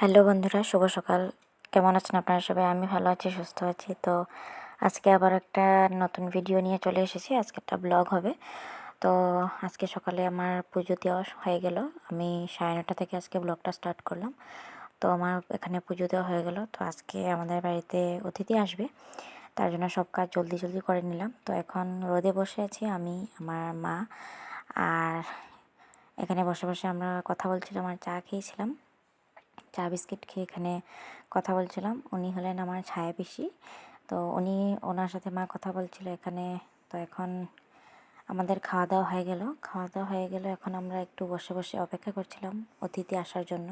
Hello বন্ধুরা, শুভ সকাল। কেমন আছেন আপনারা সবাই? আমি ভালো আছি, সুস্থ আছি। তো আজকে আবার একটা নতুন ভিডিও নিয়ে চলে এসেছি। আজকে একটা ব্লগ হবে। তো আজকে সকালে আমার পুজো দেওয়া হয়ে গেল। আমি সাড়ে নটা থেকে আজকে ব্লগটা স্টার্ট করলাম। তো আমার এখানে পুজো দেওয়া হয়ে গেল। তো আজকে আমাদের বাড়িতে অতিথি আসবে। তার জন্য সব কাজ জলদি জলদি করে নিলাম। তো এখন রোদে বসে আছি আমি, আমার মা। আর এখানে বসে বসে আমরা কথা বলছিলাম আর চা খেয়েছিলাম। চা বিস্কিট খেয়ে এখানে কথা বলছিলাম। উনি হলেন আমার ছায়া পিসি তো উনি, ওনার সাথে মা কথা বলছিল এখানে। তো এখন আমাদের খাওয়া দাওয়া হয়ে গেল। খাওয়া দাওয়া হয়ে গেল। এখন আমরা একটু বসে বসে অপেক্ষা করছিলাম অতিথি আসার জন্য।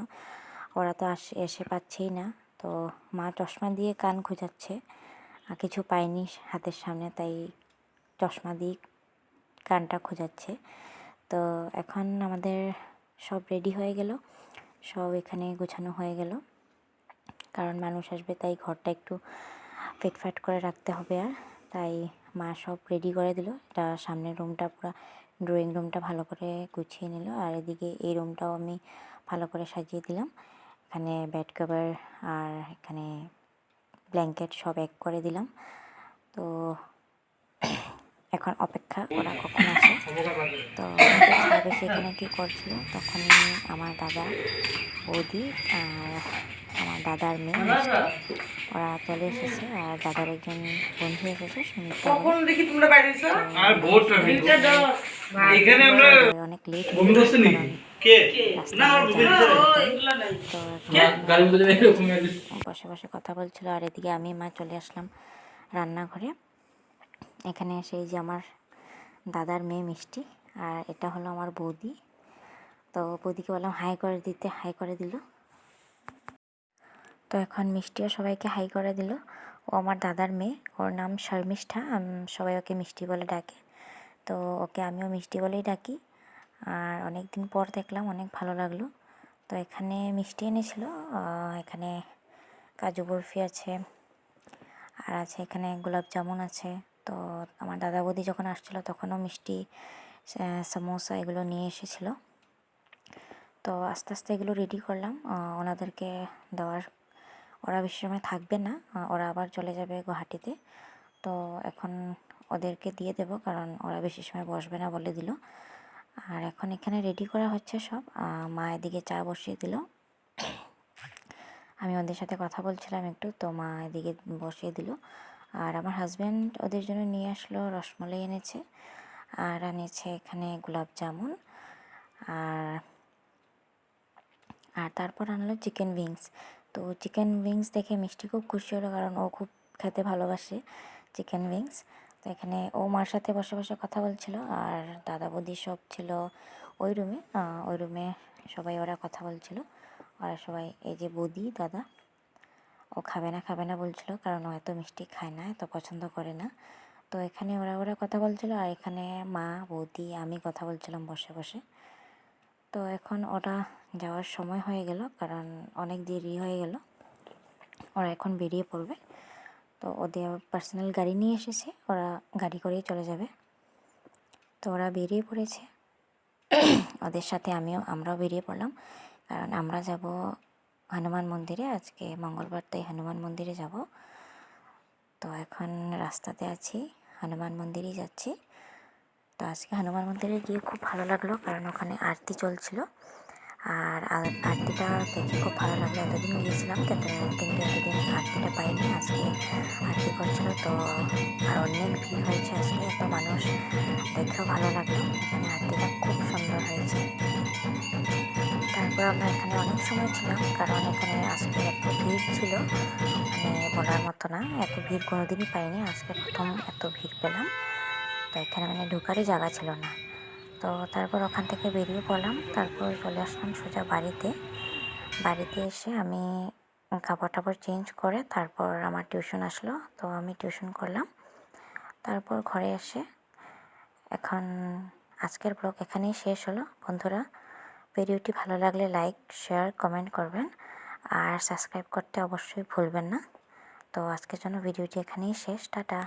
ওরা তো আসে, এসে পাচ্ছেই না। তো মা চশমা দিয়ে কান খুঁজাচ্ছে। আর কিছু পায়নি হাতের সামনে, তাই চশমা দিয়ে কানটা খোঁজাচ্ছে। তো এখন আমাদের সব রেডি হয়ে গেল। সব এখানে গোছানো হয়ে গেল। কারণ মানুষ আসবে, তাই ঘরটা একটু ফিটফাট করে রাখতে হবে আর। তাই মা সব রেডি করে দিল। এটা সামনের রুমটা পুরো ড্রয়িং রুমটা ভালো করে গুছিয়ে নিল। আর এদিকে এই রুমটাও আমি ভালো করে সাজিয়ে দিলাম। এখানে বেড কভার আর এখানে ব্ল্যাঙ্কেট সব এক করে দিলাম। তো এখন অপেক্ষা ওরা কখন আসে। তো সেখানে কী করছিল তখন আমার দাদা বৌদি আর আমার দাদার মেয়ে মিষ্টি ওরা চলে এসেছে। আর দাদার একজন বন্ধু এসেছে অনেক লেট বসে বসে কথা বলছিল আর এদিকে আমি মা চলে আসলাম রান্নাঘরে। এখানে এসে এই যে আমার দাদার মেয়ে মিষ্টি, আর এটা হলো আমার বৌদি। তো বৌদিকে বললাম, হাই করে দিতে, হাই করে দিল। তো এখন মিষ্টিও সবাইকে হাই করে দিল। ও আমার দাদার মেয়ে, ওর নাম শর্মিষ্ঠা সবাই ওকে মিষ্টি বলে ডাকে। তো ওকে আমিও মিষ্টি বলেই ডাকি। আর অনেক দিন পর দেখলাম, অনেক ভালো লাগল। তো এখানে মিষ্টি এনেছিল এখানে কাজু বরফি আছে, আর আছে এখানে গোলাপ জামুন আছে। তো আমার দাদা বৌদি যখন আসছিল তখনও মিষ্টি সমোসা এগুলো নিয়ে এসেছিল। তো আস্তে আস্তে এগুলো রেডি করলাম। ওনাদেরকে দেওয়ার, ওরা বেশি সময় থাকবে না। ওরা আবার চলে যাবে গুয়াহাটিতে। তো এখন ওদেরকে দিয়ে দেবো কারণ ওরা বেশি সময় বসবে না বলে দিল। আর এখন এখানে রেডি করা হচ্ছে সব। মা এদিকে চা বসিয়ে দিল। আমি ওদের সাথে কথা বলছিলাম একটু, তো মা এদিকে বসিয়ে দিল। আর আমার হাজব্যান্ড ওদের জন্য নিয়ে আসলো, রসমলাই এনেছে আর এনেছে এখানে গোলাপ জামুন আর আর তারপর আনলো চিকেন উইংস তো চিকেন উইংস দেখে মিষ্টি খুব খুশি হলো কারণ ও খুব খেতে ভালোবাসে চিকেন উইংস তো এখানে ও মার সাথে বসে বসে কথা বলছিল আর দাদা বৌদি সব ছিল ওই রুমে ওই রুমে সবাই ওরা কথা বলছিল। ওরা সবাই, এই যে বৌদি, দাদা ও খাবে না খাবে না বলছিল, কারণ ও এত মিষ্টি খায় না, এত পছন্দ করে না। তো এখানে ওরা ওরা কথা বলছিল, আর এখানে মা, বৌদি, আমি কথা বলছিলাম বসে বসে। তো এখন ওরা যাওয়ার সময় হয়ে গেল, কারণ অনেক দেরি হয়ে গেল। ওরা এখন বেরিয়ে পড়বে। তো ওদের পার্সোনাল গাড়ি নিয়ে এসেছে, ওরা গাড়ি করেই চলে যাবে। তো ওরা বেরিয়ে পড়েছে। ওদের সাথে আমিও, আমরাও বেরিয়ে পড়লাম। কারণ আমরা যাব হনুমান মন্দিরে, আজকে মঙ্গলবার, তাই হনুমান মন্দিরে যাব। তো এখন রাস্তাতে আছি, হনুমান মন্দিরেই যাচ্ছি। তো আজকে হনুমান মন্দিরে গিয়ে খুব ভালো লাগল, কারণ ওখানে আরতি চলছিল। আর আরতিটা দেখে খুব ভালো লাগল, এতদিন গিয়েছিলাম কিন্তু এতদিন আরতিটা পাইনি, আজকে আরতি করছিল। তো আর অনেক ভিড় হয়েছে আজকে, এত মানুষ দেখেও ভালো লাগল। তারপর আমরা এখানে অনেক সময় ছিলাম, কারণ এখানে আজকে এত ভিড় ছিল। মানে বলার মতো না, এত ভিড় কোনোদিনই পাইনি। আজকে প্রথম এত ভিড় পেলাম। তো এখানে মানে ঢোকারই জায়গা ছিল না। তো তারপর ওখান থেকে বেরিয়ে পড়লাম। তারপর চলে আসলাম সোজা বাড়িতে। বাড়িতে এসে আমি কাপড় টাপড় চেঞ্জ করে তারপর আমার টিউশন আসলো। তো আমি টিউশন করলাম। তারপর ঘরে এসে এখন আজকের ব্লগ এখানেই শেষ হলো। বন্ধুরা ভিডিওটি ভালো লাগলে লাইক, শেয়ার, কমেন্ট করবেন। আর সাবস্ক্রাইব করতে অবশ্যই ভুলবেন না। তো আজকের জন্য ভিডিওটি এখানেই শেষ। টাটা।